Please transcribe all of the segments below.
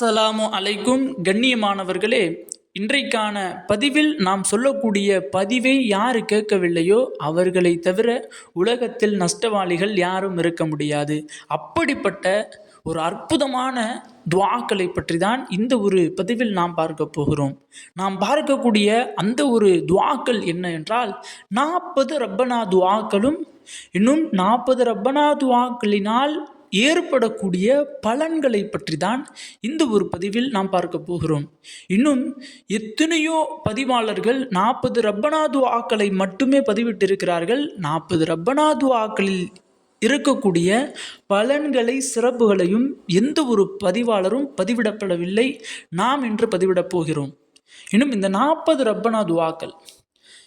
அஸ்ஸலாமு அலைக்கும். கண்ணியமானவர்களே இன்றைக்கான பதிவில் நாம் சொல்லக்கூடிய பதிவை யார் கேட்கவில்லையோ அவர்களை தவிர உலகத்தில் நஷ்டவாளிகள் யாரும் இருக்க முடியாது. அப்படிப்பட்ட ஒரு அற்புதமான துவாக்களை பற்றி தான் இந்த ஒரு பதிவில் நாம் பார்க்க போகிறோம். நாம் பார்க்கக்கூடிய அந்த ஒரு துவாக்கள் என்ன என்றால் நாற்பது ரப்பனா துவாக்களும் இன்னும் நாற்பது ரப்பனா துவாக்களினால் ஏற்படக்கூடிய பலன்களை பற்றி தான் இந்த ஒரு பதிவில் நாம் பார்க்க போகிறோம். இன்னும் எத்தனையோ பதிவாளர்கள் நாற்பது ரப்பனாது ஆக்களை மட்டுமே பதிவிட்டிருக்கிறார்கள். நாற்பது ரப்பனாது ஆக்களில் இருக்கக்கூடிய பலன்களை சிறப்புகளையும் எந்த ஒரு பதிவாளரும் பதிவிடப்படவில்லை. நாம் இன்று பதிவிடப் போகிறோம். இன்னும் இந்த நாற்பது ரப்பனா துவாக்கள்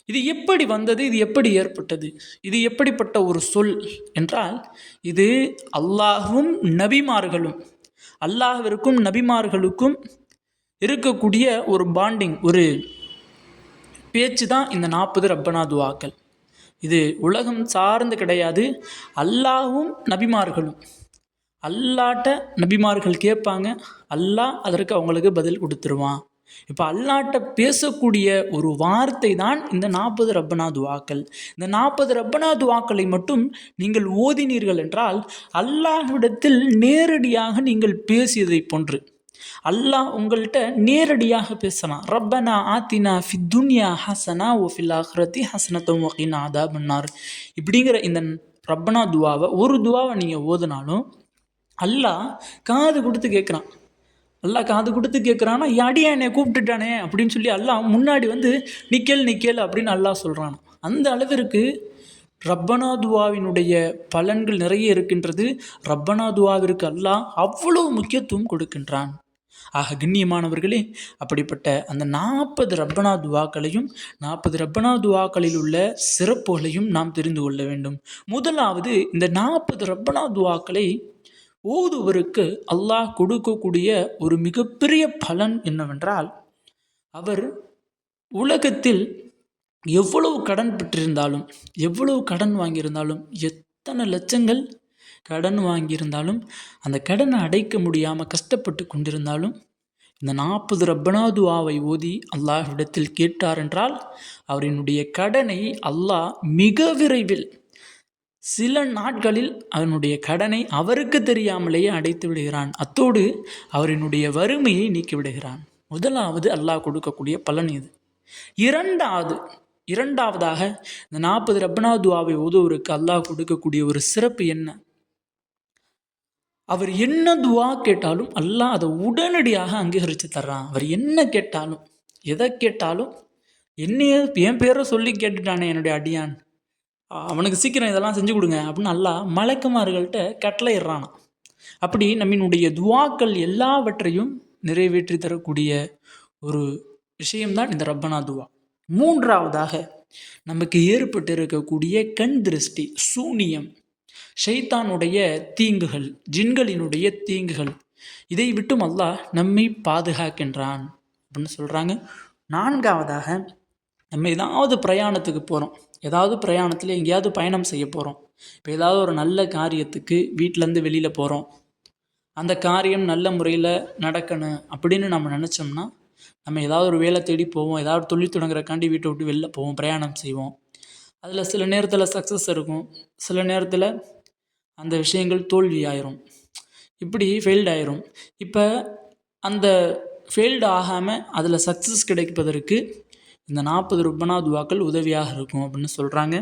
இது எப்படி வந்தது? இது எப்படி ஏற்பட்டது? இது எப்படிப்பட்ட ஒரு சொல் என்றால் இது அல்லாஹும் நபிமார்களும் அல்லாஹிற்கும் நபிமார்களுக்கும் இருக்கக்கூடிய ஒரு பாண்டிங் ஒரு பேச்சு தான் இந்த நாற்பது ரப்பனா துவாக்கள். இது உலகம் சார்ந்து கிடையாது. அல்லாஹும் நபிமார்களும். அல்லாட்ட நபிமார்கள் கேட்பாங்க. அல்லாஹ் அதற்கு அவங்களுக்கு பதில் கொடுத்துருவான். இப்போ அல்லாட்ட பேசக்கூடிய ஒரு வார்த்தை தான் இந்த நாற்பது ரப்பனா துவாக்கள். இந்த நாற்பது ரப்பனா துவாக்களை மட்டும் நீங்கள் ஓதினீர்கள் என்றால் அல்லாஹ்விடத்தில் நேரடியாக நீங்கள் பேசியதை போன்று. அல்லாஹ் உங்கள்கிட்ட நேரடியாக பேசலாம். ரப்பனா ஆத்தினா ஃபி துன்யா ஹசனா ஓ ஃபில் ஆஹ்ரத்தி ஹசனத்தம் வகினா அதா பண்ணார் இப்படிங்கிற இந்த ரப்பனா துவாவை ஒரு துவாவை நீங்கள் ஓதுனாலும் அல்லாஹ் காது கொடுத்து கேட்குறான். அல்லாஹ் காது கொடுத்து கேட்குறான்னா அடியா என்னை கூப்பிட்டுட்டானே? அப்படின்னு சொல்லி அல்லாஹ் முன்னாடி வந்து நிக்கல் நிக்கல் அப்படின்னு அல்லாஹ் சொல்கிறான் அந்த அளவிற்கு ரப்பனா துவாவினுடைய பலன்கள் நிறைய இருக்கின்றது. ரப்பனா துவாவிற்கு அல்லாஹ் அவ்வளோ முக்கியத்துவம் கொடுக்கின்றான். ஆக கண்ணியமானவர்களே அப்படிப்பட்ட அந்த நாற்பது ரப்பனா துவாக்களையும் நாற்பது ரப்பனா துவாக்களில் உள்ள சிறப்புகளையும் நாம் தெரிந்து கொள்ள வேண்டும். முதலாவது இந்த நாற்பது ரப்பனா துவாக்களை ஓதுவருக்கு அல்லாஹ் கொடுக்கக்கூடிய ஒரு மிகப்பெரிய பலன் என்னவென்றால் அவர் உலகத்தில் எவ்வளவு கடன் பெற்றிருந்தாலும் எவ்வளவு கடன் வாங்கியிருந்தாலும் எத்தனை லட்சங்கள் கடன் வாங்கியிருந்தாலும் அந்த கடனை அடைக்க முடியாமல் கஷ்டப்பட்டு கொண்டிருந்தாலும் இந்த நாற்பது ரப்பனாதுவாவை ஓதி அல்லாஹ்விடத்தில் கேட்டார் என்றால் அவரினுடைய கடனை அல்லாஹ் மிக விரைவில் சில நாட்களில் அவனுடைய கடனை அவருக்கு தெரியாமலேயே அடைத்து விடுகிறான். அத்தோடு அவரினுடைய வறுமையை நீக்கி விடுகிறான். முதலாவது அல்லாஹ் கொடுக்கக்கூடிய பலன் இது. இரண்டாவது இரண்டாவதாக இந்த நாற்பது ரப்பனா துவாவை ஓதுவருக்கு அல்லாஹ் கொடுக்கக்கூடிய ஒரு சிறப்பு என்ன? அவர் என்ன துவா கேட்டாலும் அல்லாஹ் அதை உடனடியாக அங்கீகரித்து தர்றான். அவர் என்ன கேட்டாலும் எதை கேட்டாலும் என்னைய என் பேரை சொல்லி கேட்டுட்டானே என்னுடைய அடியான். அவனுக்கு சீக்கிரம் இதெல்லாம் செஞ்சு கொடுங்க அப்படின்னு அல்லா மலக்குமார்கள்ட்ட கட்டளையிடுறானா அப்படி நம்மினுடைய துவாக்கள் எல்லாவற்றையும் நிறைவேற்றி தரக்கூடிய ஒரு விஷயம்தான் இந்த ரப்பனா துவா. மூன்றாவதாக நமக்கு ஏற்பட்டு இருக்கக்கூடிய கண் திருஷ்டி சூனியம் ஷைத்தானுடைய தீங்குகள் ஜின்களினுடைய தீங்குகள் இதை விட்டும் அல்லாஹ் நம்மை பாதுகாக்கின்றான் அப்படின்னு சொல்கிறாங்க நான்காவதாக நம்ம ஏதாவது பிரயாணத்துக்கு போகிறோம் ஏதாவது பிரயாணத்தில் எங்கேயாவது பயணம் செய்ய போகிறோம் இப்போ ஏதாவது ஒரு நல்ல காரியத்துக்கு வீட்டிலேருந்து வெளியில் போகிறோம் அந்த காரியம் நல்ல முறையில் நடக்கணும் அப்படின்னு நம்ம நினச்சோம்னா நம்ம ஏதாவது ஒரு வேலை தேடி போவோம். ஏதாவது தொழில் தொடங்குறக்காண்டி வீட்டை விட்டு வெளில போவோம் பிரயாணம் செய்வோம். அதில் சில நேரத்தில் சக்ஸஸ் இருக்கும். சில நேரத்தில் அந்த விஷயங்கள் தோல்வி ஆயிரும். இப்படி ஃபெயில்டு ஆயிரும். இப்போ அந்த ஃபெயில்டு ஆகாமல் அதில் சக்ஸஸ் கிடைப்பதற்கு இந்த நாற்பது ருப்பனா துவாக்கள் உதவியாக இருக்கும் அப்படின்னு சொல்கிறாங்க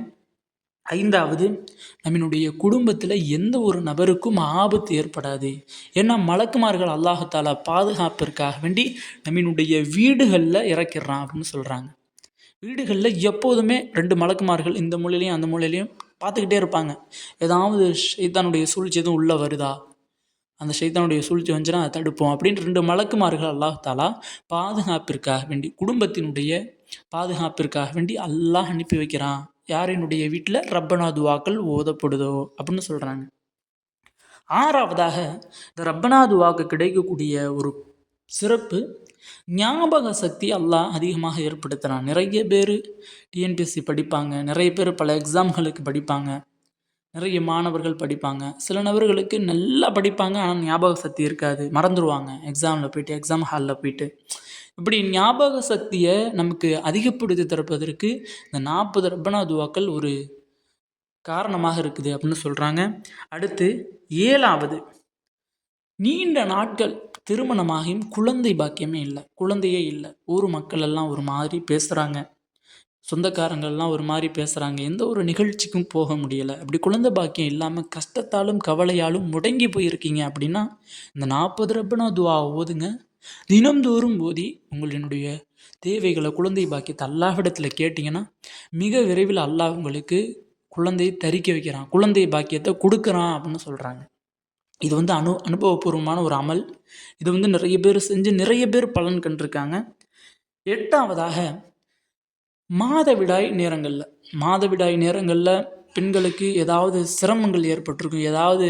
ஐந்தாவது நம்மினுடைய குடும்பத்தில் எந்த ஒரு நபருக்கும் ஆபத்து ஏற்படாது. ஏன்னா மலக்குமார்கள் அல்லாஹால பாதுகாப்பிற்காக வேண்டி நம்மினுடைய வீடுகளில் இறக்கிடுறான் அப்படின்னு சொல்கிறாங்க வீடுகளில் எப்போதுமே ரெண்டு மலக்குமார்கள் இந்த மூலையிலையும் அந்த மூலையிலையும் பார்த்துக்கிட்டே இருப்பாங்க. ஏதாவது சைத்தானுடைய சூழ்ச்சி எதுவும் உள்ளே வருதா? அந்த சைத்தானுடைய சூழ்ச்சி வந்துச்சுன்னா அதை தடுப்போம் அப்படின்னு ரெண்டு மலக்குமார்கள் அல்லாஹாலா பாதுகாப்பிற்காக வேண்டி குடும்பத்தினுடைய பாதுகாப்பிற்காக வேண்டி அல்லாஹ் அனுப்பி வைக்கிறான். யாரினுடைய வீட்டில் ரப்பனா துவாக்கள் ஓதப்படுதோ அப்படின்னு சொல்கிறாங்க ஆறாவதாக இந்த ரப்பனா துவாக்கு கிடைக்கக்கூடிய ஒரு சிறப்பு ஞாபக சக்தி எல்லாம் அதிகமாக ஏற்படுத்துகிறான் நிறைய பேர் டிஎன்பிஎஸ்சி படிப்பாங்க. நிறைய பேர் பல எக்ஸாம்களுக்கு படிப்பாங்க. நிறைய மாணவர்கள் படிப்பாங்க. சில நபர்களுக்கு நல்லா படிப்பாங்க ஆனால் ஞாபக சக்தி இருக்காது. மறந்துடுவாங்க எக்ஸாமில் போயிட்டு எக்ஸாம் ஹாலில் போயிட்டு. இப்படி ஞாபக சக்தியை நமக்கு அதிகப்படுத்தி தரப்பதற்கு இந்த நாற்பது ரப்பனா துவாக்கள் ஒரு காரணமாக இருக்குது அப்படின்னு சொல்கிறாங்க அடுத்து ஏழாவது நீண்ட நாட்கள் திருமணமாகியும் குழந்தை பாக்கியமே இல்லை குழந்தையே இல்லை. ஊர் மக்கள் எல்லாம் ஒரு மாதிரி பேசுகிறாங்க சொந்தக்காரங்கள்லாம் ஒரு மாதிரி பேசுகிறாங்க எந்த ஒரு நிகழ்ச்சிக்கும் போக முடியலை. அப்படி குழந்தை பாக்கியம் இல்லாமல் கஷ்டத்தாலும் கவலையாலும் முடங்கி போயிருக்கீங்க அப்படின்னா இந்த நாற்பது ரப்பனா துவா ஓதுங்க. தினம்தோறும் ஓதி உங்களினுடைய தேவைகளை குழந்தை பாக்கியத்தை அல்லாஹிடத்தில் கேட்டிங்கன்னா மிக விரைவில் அல்லாஹ் உங்களுக்கு குழந்தையை தரிக்க வைக்கிறான் குழந்தை பாக்கியத்தை கொடுக்குறான் அப்படின்னு சொல்கிறாங்க இது வந்து அனு அனுபவபூர்வமான ஒரு அமல். இது வந்து நிறைய பேர் செஞ்சு நிறைய பேர் பலன் கண்டிருக்காங்க. எட்டாவதாக மாதவிடாய் நேரங்களில் மாதவிடாய் நேரங்களில் பெண்களுக்கு ஏதாவது சிரமங்கள் ஏற்பட்டிருக்கும் ஏதாவது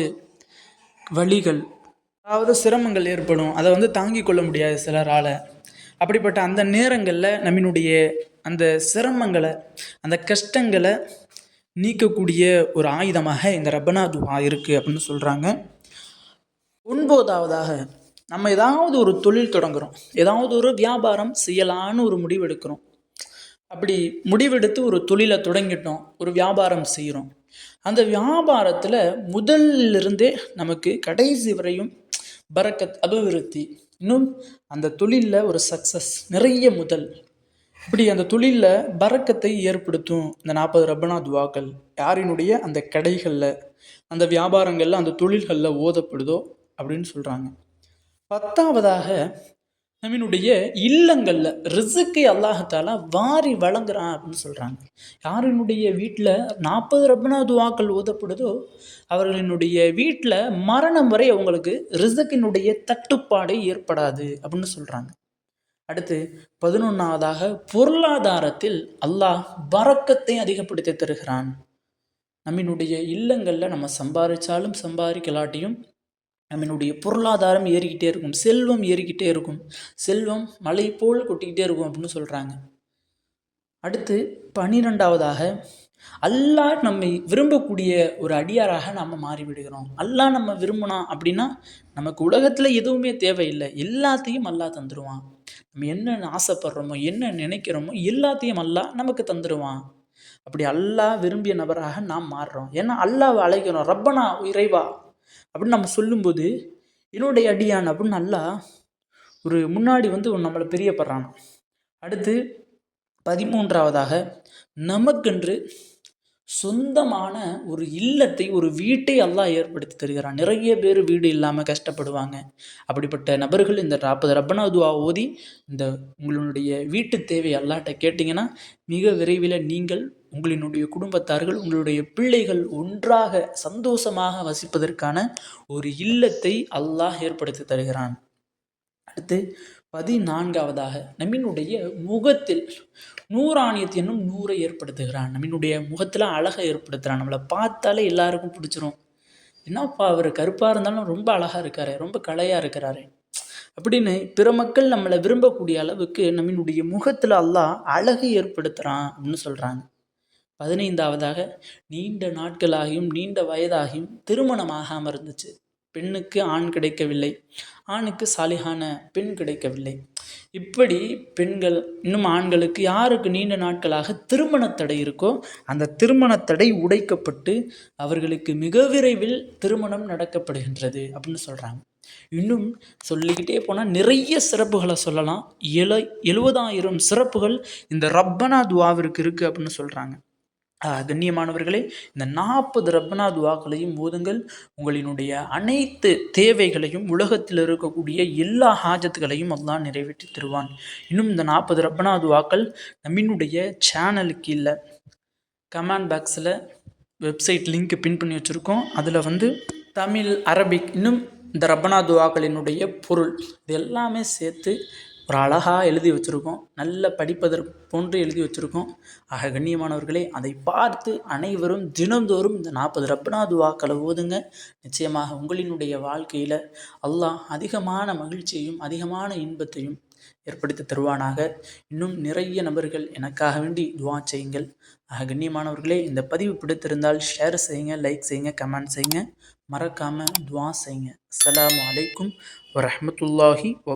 வழிகள் அதாவது சிரமங்கள் ஏற்படும். அதை வந்து தாங்கிக் கொள்ள முடியாது சிலரால். அப்படிப்பட்ட அந்த நேரங்களில் நம்மினுடைய அந்த சிரமங்களை அந்த கஷ்டங்களை நீக்கக்கூடிய ஒரு ஆயுதமாக இந்த ரப்பனா துவா இருக்குது அப்படின்னு சொல்கிறாங்க ஒன்பதாவதாக நம்ம ஏதாவது ஒரு தொழில் தொடங்குறோம். ஏதாவது ஒரு வியாபாரம் செய்யலான்னு ஒரு முடிவு எடுக்கிறோம். அப்படி முடிவெடுத்து ஒரு தொழிலை தொடங்கிட்டோம். ஒரு வியாபாரம் செய்கிறோம் அந்த வியாபாரத்தில் முதல்லிருந்தே நமக்கு கடைசி வரையும் பரக்கத் அபிவிருத்தி. இன்னும் அந்த தொழிலில் ஒரு சக்ஸஸ் நிறைய முதல். இப்படி அந்த தொழிலில் பறக்கத்தை ஏற்படுத்தும் இந்த நாற்பது ரப்பனா துவாக்கள் யாரினுடைய அந்த கடைகளில் அந்த வியாபாரங்களில் அந்த தொழில்களில் ஓதப்படுதோ அப்படின்னு சொல்கிறாங்க பத்தாவதாக நம்மினுடைய இல்லங்களில் ரிசுக்கை அல்லாஹாலா வாரி வழங்குறான் அப்படின்னு சொல்கிறாங்க யாரினுடைய வீட்டில் நாற்பது ரப்பனா துவாக்கள் ஓதப்படுதோ அவர்களினுடைய வீட்டில் மரணம் வரை அவங்களுக்கு ரிசுக்கினுடைய தட்டுப்பாடு ஏற்படாது அப்படின்னு சொல்கிறாங்க அடுத்து பதினொன்றாவதாக பொருளாதாரத்தில் அல்லாஹ் வரக்கத்தை அதிகப்படுத்தி தருகிறான். நம்மினுடைய இல்லங்களில் நம்ம சம்பாதிச்சாலும் சம்பாதிக்கலாட்டியும் நம்மளுடைய பொருளாதாரம் ஏறிக்கிட்டே இருக்கும். செல்வம் ஏறிக்கிட்டே இருக்கும். செல்வம் மலை போல் கொட்டிக்கிட்டே இருக்கும் அப்படின்னு சொல்கிறாங்க அடுத்து பனிரெண்டாவதாக அல்லாஹ் நம்மை விரும்பக்கூடிய ஒரு அடியாராக நம்ம மாறிவிடுகிறோம். அல்லாஹ் நம்ம விரும்பினா அப்படின்னா நமக்கு உலகத்தில் எதுவுமே தேவையில்லை. எல்லாத்தையும் அல்லாஹ் தந்துடுவான் நம்ம என்ன ஆசைப்படுறோமோ என்ன நினைக்கிறோமோ எல்லாத்தையும் அல்லாஹ் நமக்கு தந்துடுவான் அப்படி அல்லாஹ் விரும்பிய நபராக நாம் மாறுறோம். ஏன்னா அல்லாஹ் அழைக்கிறோம். ரப்பனா இறைவா அப்படின்னு நம்ம சொல்லும்போது என்னுடைய அடியான் அப்படின்னு நல்லா ஒரு முன்னாடி வந்து நம்மளை பிரியப்படுறான். அடுத்து பதிமூன்றாவதாக நமக்கென்று சொந்தமான ஒரு இல்லத்தை ஒரு வீட்டை அல்லாஹ் ஏற்படுத்தி தருகிறான். நிறைய பேர் வீடு இல்லாமல் கஷ்டப்படுவாங்க. அப்படிப்பட்ட நபர்கள் இந்த நாற்பது ரப்பனா துவா ஓதி இந்த உங்களுடைய வீட்டு தேவை அல்லாட்ட கேட்டிங்கன்னா மிக விரைவில் நீங்கள் உங்களினுடைய குடும்பத்தார்கள் உங்களுடைய பிள்ளைகள் ஒன்றாக சந்தோஷமாக வசிப்பதற்கான ஒரு இல்லத்தை அல்லாஹ் ஏற்படுத்தி தருகிறான். அடுத்து பதினான்காவதாக நம்மினுடைய முகத்தில் நூறாணியத்தை என்னும் நூறை ஏற்படுத்துகிறான். நம்மினுடைய முகத்தில் அழகை ஏற்படுத்துகிறான் நம்மளை பார்த்தாலே எல்லாருக்கும் பிடிச்சிரும். என்னப்பா அவர் கருப்பாக இருந்தாலும் ரொம்ப அழகாக இருக்காரு ரொம்ப கலையாக இருக்கிறாரு. அப்படின்னு பிற மக்கள் நம்மளை விரும்பக்கூடிய அளவுக்கு நம்மினுடைய முகத்தில் அல்லாஹ் அழகு ஏற்படுத்துகிறான் அப்படின்னு சொல்கிறாங்க பதினைந்தாவதாக நீண்ட நாட்களாகியும் நீண்ட வயதாகியும் திருமணமாகாமல் இருந்துச்சு பெண்ணுக்கு ஆண் கிடைக்கவில்லை. ஆணுக்கு சாலிகான பெண் கிடைக்கவில்லை. இப்படி பெண்கள் இன்னும் ஆண்களுக்கு யாருக்கு நீண்ட நாட்களாக திருமண தடை இருக்கோ அந்த திருமண தடை உடைக்கப்பட்டு அவர்களுக்கு மிக விரைவில் திருமணம் நடக்கப்படுகின்றது அப்படின்னு சொல்கிறாங்க இன்னும் சொல்லிக்கிட்டே போனால் நிறைய சிறப்புகளை சொல்லலாம். எழு எழுபதாயிரம் சிறப்புகள் இந்த ரப்பனா துவாவிற்கு இருக்குது அப்படின்னு சொல்கிறாங்க கண்ணியமானவர்களே இந்த நாற்பது ரப்பனா துவாக்களையும் ஓதுங்கள். உங்களினுடைய அனைத்து தேவைகளையும் உலகத்தில் இருக்கக்கூடிய எல்லா ஹாஜத்துகளையும் அல்லாஹ் நிறைவேற்றி தருவான். இன்னும் இந்த நாற்பது ரப்பனா துவாக்கள் நம்மினுடைய சேனலுக்கு இல்லை. கமெண்ட் பாக்ஸில் வெப்சைட் லிங்க் பின் பண்ணி வச்சுருக்கோம். அதில் வந்து தமிழ் அரபிக் இன்னும் இந்த ரப்பனா துவாக்களினுடைய பொருள் இது எல்லாமே சேர்த்து ஒரு அழகாக எழுதி வச்சுருக்கோம். நல்ல படிப்பதற்கு போன்று எழுதி வச்சுருக்கோம். ஆக கண்ணியமானவர்களே அதை பார்த்து அனைவரும் தினந்தோறும் இந்த நாற்பது ரப்பனா துவாக்களை ஓதுங்க. நிச்சயமாக உங்களினுடைய வாழ்க்கையில் அல்லாஹ் அதிகமான மகிழ்ச்சியையும் அதிகமான இன்பத்தையும் ஏற்படுத்தி தருவானாக. இன்னும் நிறைய நபர்கள் எனக்காக வேண்டி துவா செய்யுங்கள். ஆக கண்ணியமானவர்களே இந்த பதிவு பிடித்திருந்தால் ஷேர் செய்யுங்க லைக் செய்யுங்க கமெண்ட் செய்யுங்க. மறக்காமல் துவா செய்யுங்க. அஸ்ஸலாமு அலைக்கும் வரமத்துல்லாஹி